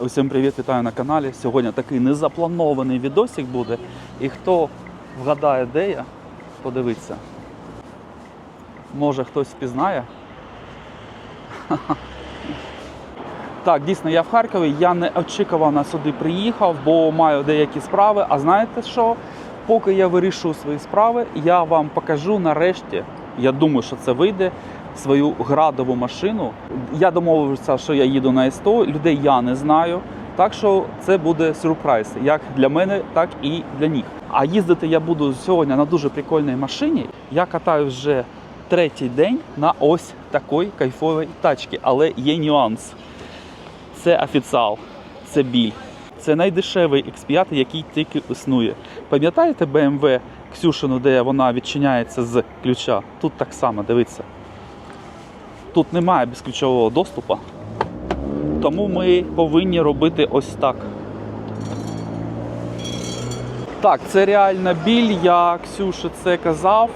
Усім привіт, вітаю на каналі. Сьогодні такий незапланований відосик буде. І хто вгадає, де я, подивиться. Може хтось впізнає. Так, дійсно, я в Харкові. Я неочікувано сюди приїхав, бо маю деякі справи. А знаєте що? Поки я вирішую свої справи, я вам покажу нарешті. Я думаю, що це вийде. Свою градову машину. Я домовився, що я їду на СТО. Людей я не знаю. Так що це буде сюрприз, як для мене, так і для них. А їздити я буду сьогодні на дуже прикольній машині. Я катаю вже третій день на ось такій кайфовій тачці, але є нюанс. Це офіціал, це біль. Це найдешевий X5, який тільки існує. Пам'ятаєте BMW Ксюшину, де вона відчиняється з ключа? Тут так само, дивіться. Тут немає безключового доступу. Тому ми повинні робити ось так. Так, це реальна біль, я Ксюші це казав,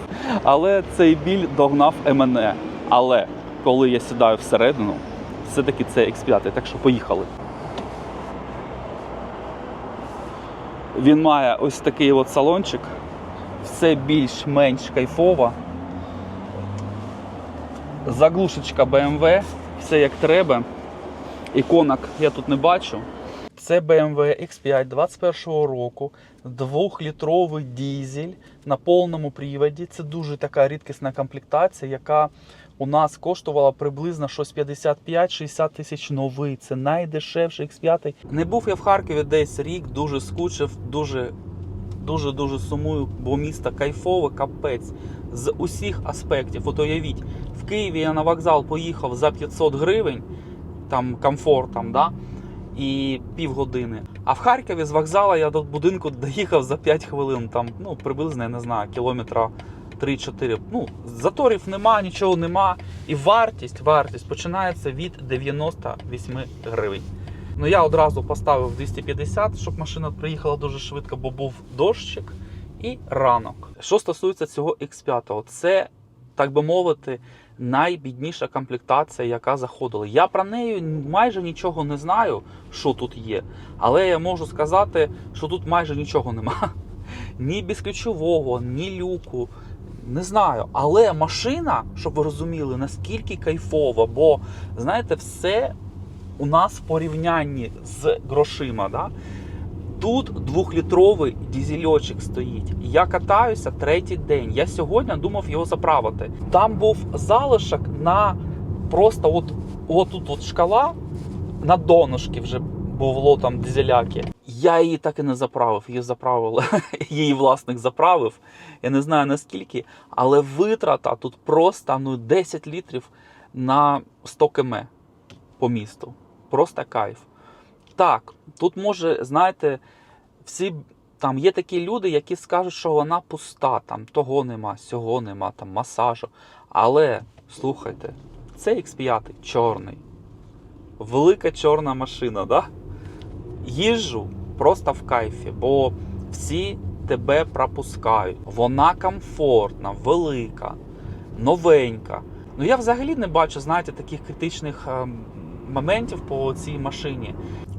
але цей біль догнав і мене. Але коли я сідаю всередину, все-таки це X5, так що поїхали. Він має ось такий от салончик. Все більш-менш кайфово. Заглушечка BMW, все як треба. Іконок я тут не бачу. Це BMW X5 21 року, 2-літровий дізель на повному приводі. Це дуже така рідкісна комплектація, яка у нас коштувала приблизно щось 55-60 тисяч новий. Це найдешевший X5. Не був я в Харкові десь рік, дуже скучив, дуже дуже дуже сумую, бо місто кайфове, капець з усіх аспектів. От уявіть, в Києві я на вокзал поїхав за 500 гривень, там комфортом, да? і півгодини. А в Харкові з вокзалу я до будинку доїхав за 5 хвилин, там, ну, приблизно, я не знаю, кілометра 3-4. Ну, заторів нема, нічого нема. І вартість, вартість починається від 98 гривень. Ну я одразу поставив 250, щоб машина приїхала дуже швидко, бо був дощик і ранок. Що стосується цього X5, це, так би мовити, найбідніша комплектація, яка заходила. Я про неї майже нічого не знаю, що тут є. Але я можу сказати, що тут майже нічого нема. Ні безключового, ні люку. Не знаю, але машина, щоб ви розуміли, наскільки кайфова, бо знаєте, все у нас в порівнянні з грошима. Да? Тут двохлітровий дізельочок стоїть. Я катаюся третій день. Я сьогодні думав його заправити. Там був залишок на просто от, от от шкала на донышки вже було там дизеляки. Я її так і не заправив. Її заправили. Її власник заправив. Я не знаю наскільки, але витрата тут просто ну 10 літрів на 100 км по місту. Просто кайф. Так, тут може, знаєте, всі там є такі люди, які скажуть, що вона пуста, там того нема, сього нема, там масажу. Але слухайте, цей X5 чорний. Велика чорна машина, да? Їжджу просто в кайфі, бо всі тебе пропускають. Вона комфортна, велика, новенька. Ну я взагалі не бачу, знаєте, таких критичних ем, моментів по цій машині.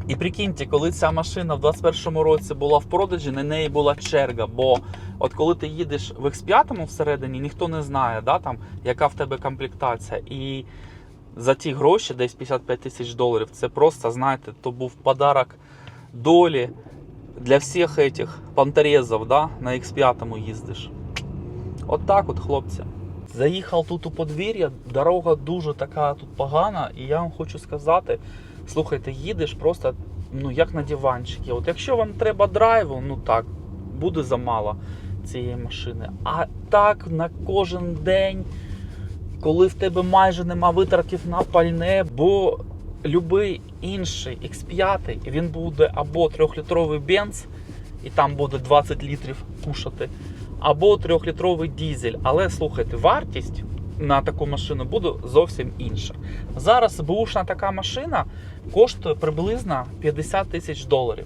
І прикиньте, коли ця машина в 21-му році була в продажі, на неї була черга. Бо от коли ти їдеш в X5 всередині, ніхто не знає, да, там, яка в тебе комплектація. І за ті гроші, десь 55 тисяч доларів, це просто, знаєте, то був подарок долі для всіх этих пантерезів, да, на X5 їздиш. От так от, хлопці. Заїхав тут у подвір'я, дорога дуже така тут погана, і я вам хочу сказати, слухайте, їдеш просто ну, як на диванчики. От якщо вам треба драйву, ну так, буде замало цієї машини. А так на кожен день, коли в тебе майже нема витратів на пальне, бо любий інший X5, він буде або 3-літровий бенз, і там буде 20 літрів кушати, або 3-літровий дізель. Але слухайте, вартість на таку машину буде зовсім інша. Зараз бушна така машина коштує приблизно 50 тисяч доларів.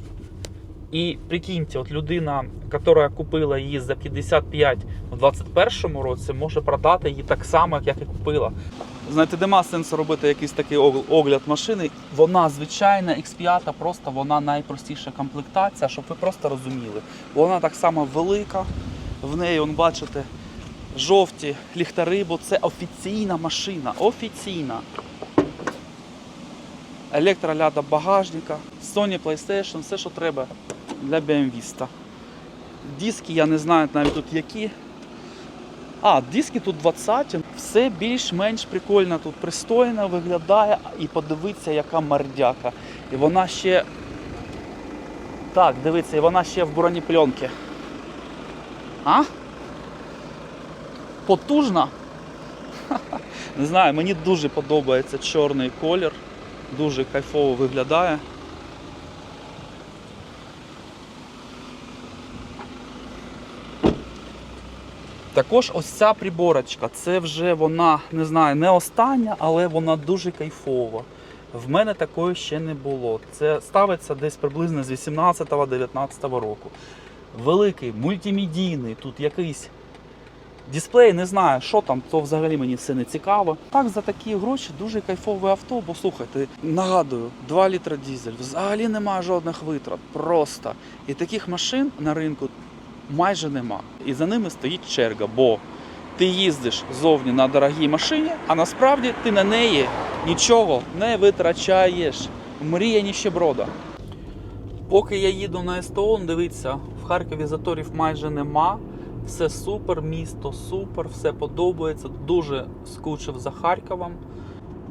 І прикиньте, от людина, яка купила її за 55 у 21 році, може продати її так само, як і купила. Знаєте, нема сенсу робити якийсь такий огляд машини. Вона звичайна X5, просто вона найпростіша комплектація, щоб ви просто розуміли. Вона так само велика. В неї, он, бачите, жовті ліхтари, бо це офіційна машина. Офіційна. Електроляда багажника, Sony PlayStation, все, що треба для BMW. Диски, я не знаю навіть тут які. А, диски тут 20. Все більш-менш прикольно тут пристойно виглядає. І подивіться, яка мордяка. І вона ще. Так, дивіться, і вона ще в бронепленці. А? Потужна? Не знаю, мені дуже подобається чорний колір. Дуже кайфово виглядає. Також ось ця приборочка, це вже вона, не знаю, не остання, але вона дуже кайфова. В мене такої ще не було. Це ставиться десь приблизно з 18-19 року. Великий, мультимедійний, тут якийсь дисплей, не знаю, що там, то взагалі мені все не цікаво. Так, за такі гроші дуже кайфове авто, бо слухайте, нагадую, 2 літра дізель, взагалі немає жодних витрат. Просто. І таких машин на ринку майже нема. І за ними стоїть черга, бо ти їздиш зовні на дорогій машині, а насправді ти на неї нічого не витрачаєш. Мрія ніщеброда. Поки я їду на СТО, дивіться, в Харкові заторів майже нема. Все супер, місто супер, все подобається. Дуже скучив за Харковом.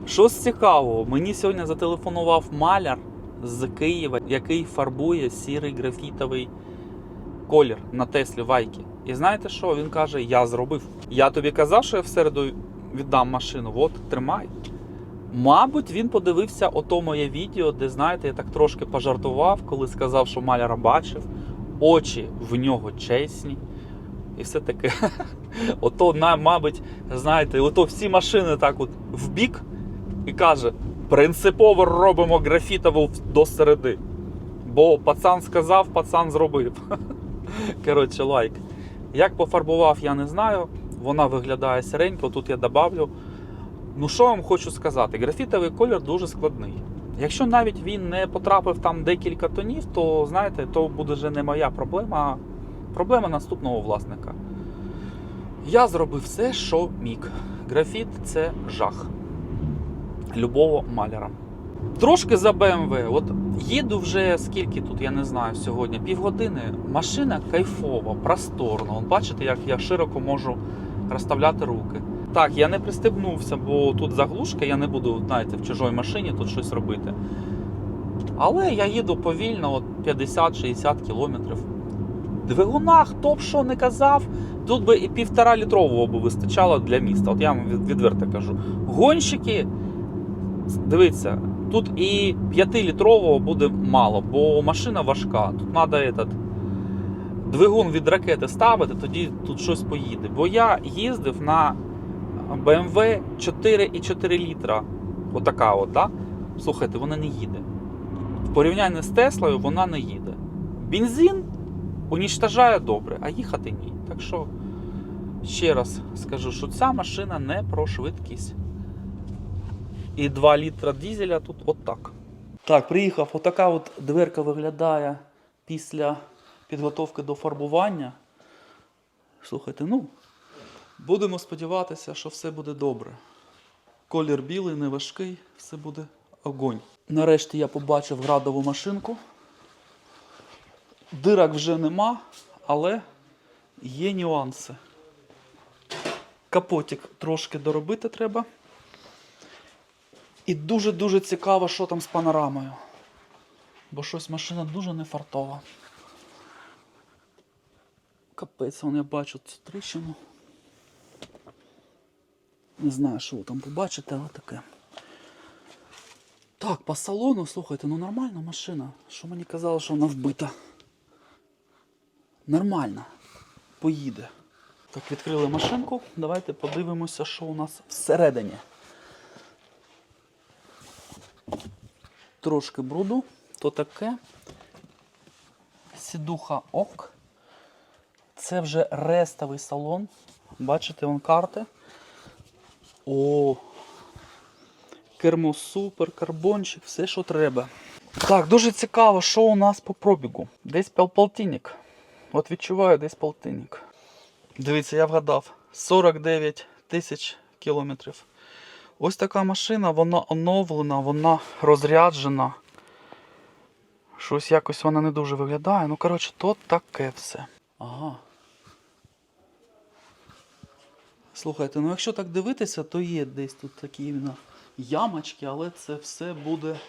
Щось цікавого, мені сьогодні зателефонував маляр з Києва, який фарбує сірий графітовий колір на Теслі Вайки. І знаєте що? Він каже: Я зробив. Я тобі казав, що я в середу віддам машину. От, тримай. Мабуть, він подивився ото моє відео, де, знаєте, я так трошки пожартував, коли сказав, що маляра бачив. Очі в нього чесні. І все таке. Ото, мабуть, знаєте, ото всі машини так от в бік і каже: принципово робимо графітову до середи. Бо пацан сказав, пацан зробив. Коротше, лайк. Як пофарбував, я не знаю. Вона виглядає сиренько, тут я добавлю. Ну, що вам хочу сказати? Графітовий колір дуже складний. Якщо навіть він не потрапив там декілька тонів, то знаєте, то буде вже не моя проблема, а проблема наступного власника. Я зробив все, що міг. Графіт це жах любого маляра. Трошки за BMW. От їду вже скільки тут, я не знаю, сьогодні, півгодини. Машина кайфова, просторна. От бачите, як я широко можу розставляти руки. Так, я не пристебнувся, бо тут заглушка, я не буду, знаєте, в чужій машині тут щось робити. Але я їду повільно, от 50-60 кілометрів. Двигуна, хто б що не казав, тут би і півтора літрового би вистачало для міста. От я вам відверто кажу. Гонщики, дивіться, тут і 5-літрового буде мало, бо машина важка. Тут треба этот, двигун від ракети ставити, тоді тут щось поїде. Бо я їздив на BMW 4,4 літра. Отака от, да? Слухайте, вона не їде. В порівнянні з Теслою вона не їде. Бензин унічтажає добре, а їхати ні. Так що ще раз скажу, що ця машина не про швидкість. І 2 літра дізеля тут отак. Так, приїхав, отака от дверка виглядає після підготовки до фарбування. Слухайте, ну, будемо сподіватися, що все буде добре. Колір білий, не важкий, все буде огонь. Нарешті я побачив градову машинку. Дирок вже нема, але є нюанси. Капотик трошки доробити треба. І дуже-дуже цікаво, що там з панорамою. Бо щось машина дуже не фартова. Капець, вон я бачу цю тріщину. Не знаю, що ви там побачите, але таке. Так, по салону, слухайте, ну нормальна машина. Що мені казали, що вона вбита. Нормально. Поїде. Так, відкрили машинку. Давайте подивимося, що у нас всередині. Трошки бруду, то таке. сідуха ок. Це вже рестовий салон. Бачите, вон карти. О, кермо супер, карбончик, все, що треба. Так, дуже цікаво, що у нас по пробігу. Десь полтинник. От відчуваю, десь полтинник. Дивіться, я вгадав. 49 тисяч кілометрів. Ось така машина, вона оновлена, вона розряджена. Щось якось вона не дуже виглядає. Ну, коротше, то таке все. Ага. Слухайте, ну якщо так дивитися, то є десь тут такі іменно ямочки, але це все буде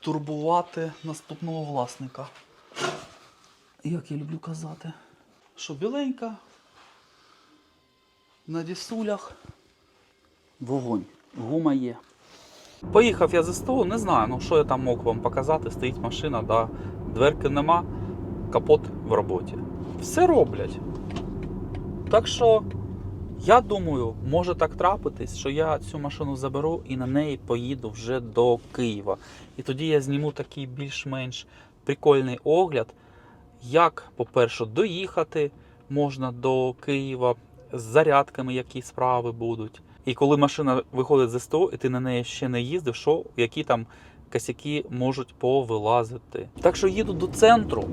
турбувати наступного власника. Як я люблю казати. Що біленька, на дісулях. Вогонь. Гума є. Поїхав я з СТО, не знаю, ну що я там мог вам показати. Стоїть машина, да, дверки нема, капот в роботі. Все роблять. Так що, я думаю, може так трапитись, що я цю машину заберу і на неї поїду вже до Києва. І тоді я зніму такий більш-менш прикольний огляд, як, по-перше, доїхати можна до Києва, з зарядками, які справи будуть. І коли машина виходить з СТО, і ти на неї ще не їздив, що які там косяки можуть повилазити. Так що їду до центру.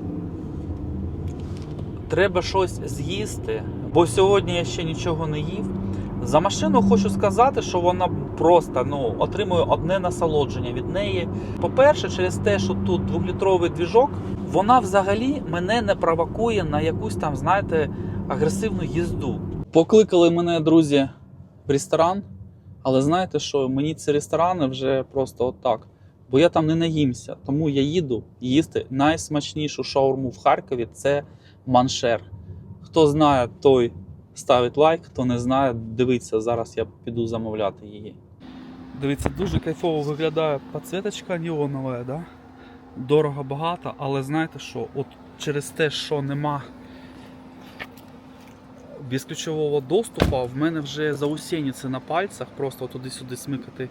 Треба щось з'їсти, бо сьогодні я ще нічого не їв. За машину хочу сказати, що вона просто ну, отримує одне насолодження від неї. По-перше, через те, що тут двохлітровий двіжок, вона взагалі мене не провокує на якусь там, знаєте, агресивну їзду. Покликали мене, друзі, в ресторан, але знаєте що, мені ці ресторани вже просто отак. Бо я там не наїмся, тому я їду їсти найсмачнішу шаурму в Харкові це маншер. Хто знає, той ставить лайк, хто не знає, дивиться, зараз я піду замовляти її. Дивіться, дуже кайфово виглядає підсвіточка неонова, да? Дорого багато, але знаєте що? От через те, що нема безключового доступу, в мене вже заусеніться на пальцях, просто туди-сюди смикати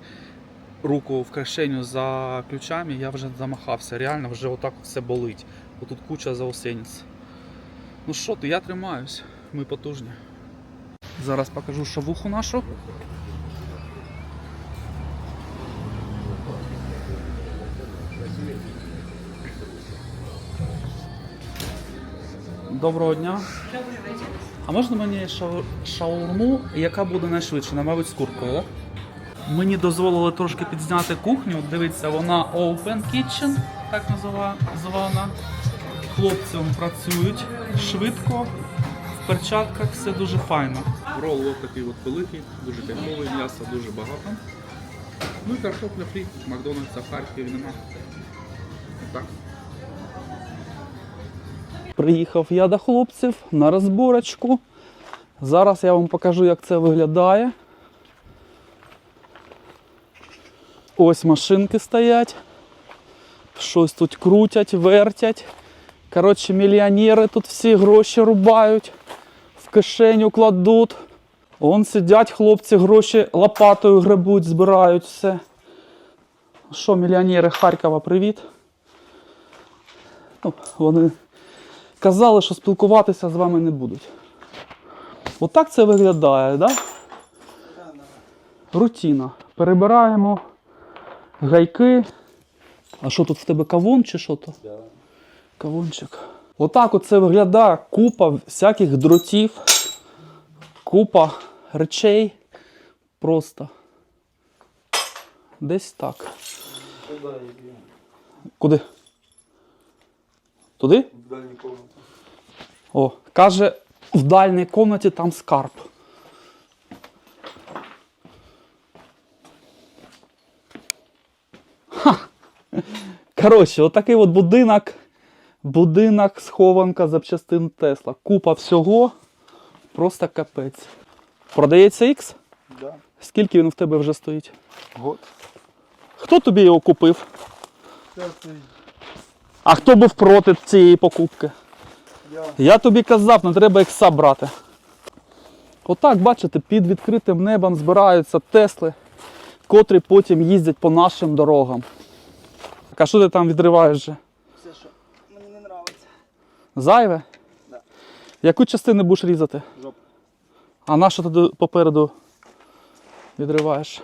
руку в кишеню за ключами, я вже замахався. Реально вже отак все болить. Отут куча заусениць. Ну що ти, я тримаюсь, ми потужні. Зараз покажу шавуху нашу. Доброго дня. А можна мені шаурму, яка буде найшвидше, мабуть, з куркою? Мені дозволили трошки підзняти кухню. Дивіться, вона Open Kitchen, так назива- Хлопці працюють швидко, в перчатках все дуже файно. Рол ось такий от великий, дуже кайфовий, м'яса дуже багато. Ну і картопля фрі, Макдональдса в Харкові нема. Так. Приїхав я до хлопців на розборочку. Зараз я вам покажу, як це виглядає. Ось машинки стоять. Щось тут крутять, вертять. Коротше, мільйонери тут всі гроші рубають, в кишеню кладуть. Вон сидять хлопці, гроші лопатою гребуть, збирають все. Що, мільйонери Харкова, привіт. Ну, вони казали, що спілкуватися з вами не будуть. Отак це виглядає, да? Рутіна. Перебираємо гайки. А що тут в тебе кавун чи що то? Кавунчик. Отак оце виглядає купа всяких дротів, купа речей. Просто. Десь так. Куди? Туди? В дальней комнате. О, каже, в дальній кімнаті там скарб. Ха! Коротше, отакий от будинок. Будинок, схованка запчастин Тесла. Купа всього. Просто капець. Продається X? Да. Скільки він в тебе вже стоїть? Год. Хто тобі його купив? А хто був проти цієї покупки? я. Я тобі казав, не треба ікса брати. Отак, бачите, під відкритим небом збираються Тесли, котрі потім їздять по нашим дорогам. Так, а що ти там відриваєш же? Все, що мені не нравится. Зайве? Да. Яку частину будеш різати? Жопу. А на що ти попереду відриваєш?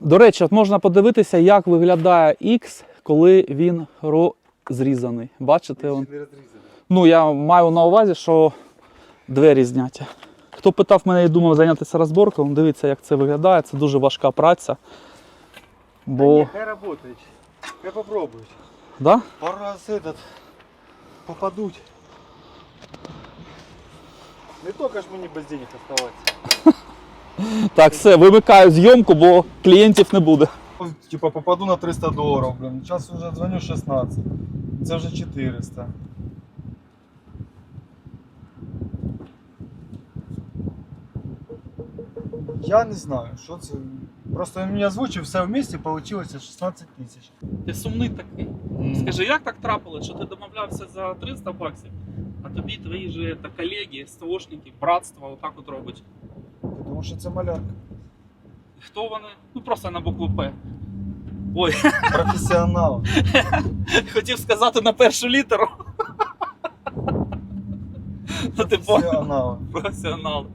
До речі, от можна подивитися, як виглядає X, коли він розрізаний. Бачите? Он? Ну, я маю на увазі, що двері зняті. Хто питав мене і думав зайнятися розборкою, дивіться, як це виглядає. Це дуже важка праця. Бо. Хай работает. Хай попробують. Да? Пару раз этот попадуть. Не тільки ж мені без денег оставатися. Так, все, вимикаю зйомку, бо клієнтів не буде. Типа попаду на 300 доларів, блин. Зараз вже дзвоню 16. Це вже 400. Я не знаю, що це. Просто він мені озвучив, все в місті вийшло 16 тисяч. Ти сумний такий. Скажи, як так трапилось, що ти домовлявся за 300 баксів, а тобі твої же та колеги, СТОшники, братство отак от робить. Тому що це малярка. Хто вони? Ну просто на букву П. Ой, Професіонал. хотів сказати на першу літеру. Ну, ти понял. Професіонал. професіонали.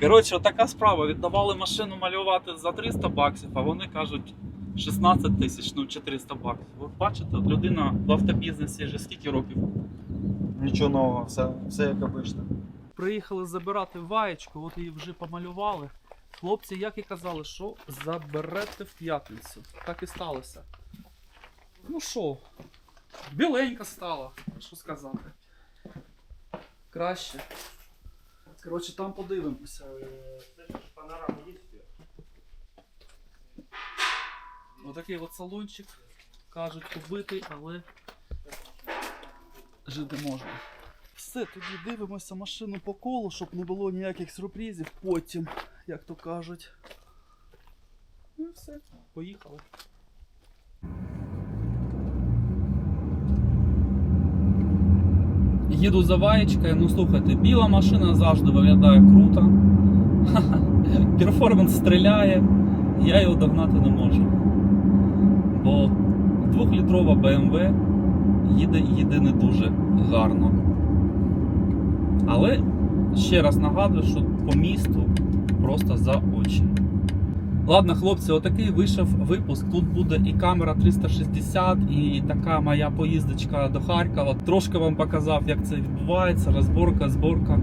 Коротше, така справа. Віддавали машину малювати за 300 баксів, а вони кажуть 16 тисяч, ну 400 баксів. От бачите, людина в автобізнесі вже скільки років. Нічого нового, все, все як обично. Приїхали забирати ваєчку, от її вже помалювали. Хлопці, як і казали, що заберете в п'ятницю. Так і сталося. Ну що, біленька стала, що сказати. Краще. Коротше, там подивимося. Отакий от салончик. Кажуть, побитий, але жити можна. Все, тоді дивимося машину по колу, щоб не було ніяких сюрпризів потім, як то кажуть. Ну і все, поїхали. Їду за ваєчкою, ну слухайте, біла машина завжди виглядає круто. Перформанс стріляє, я його догнати не можу. Бо двохлітрова BMW їде, їде не дуже гарно. Але ще раз нагадую, що по місту просто за очі. Ладно, хлопці, отакий вийшов випуск. Тут буде і камера 360, і така моя поїздочка до Харкова. Трошки вам показав, як це відбувається. Розборка, зборка.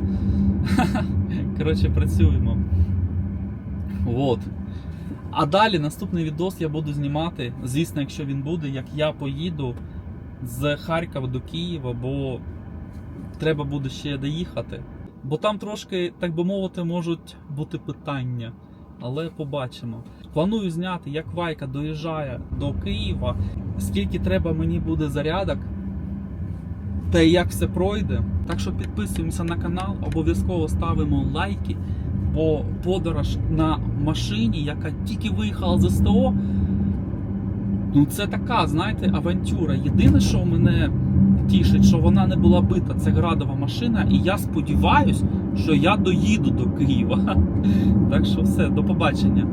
Коротше, працюємо. От. А далі наступний відос я буду знімати. Звісно, якщо він буде, як я поїду з Харкова до Києва, бо треба буде ще доїхати. Бо там трошки, так би мовити, можуть бути питання. Але побачимо. Планую зняти, як Вайка доїжджає до Києва, скільки треба мені буде зарядок, та як все пройде. Так що підписуємося на канал, обов'язково ставимо лайки, бо подорож на машині, яка тільки виїхала з СТО, ну це така, знаєте, авантюра. Єдине, що мене тішить, що вона не була бита, це градова машина, і я сподіваюся, що я доїду до Києва. Так що все, до побачення.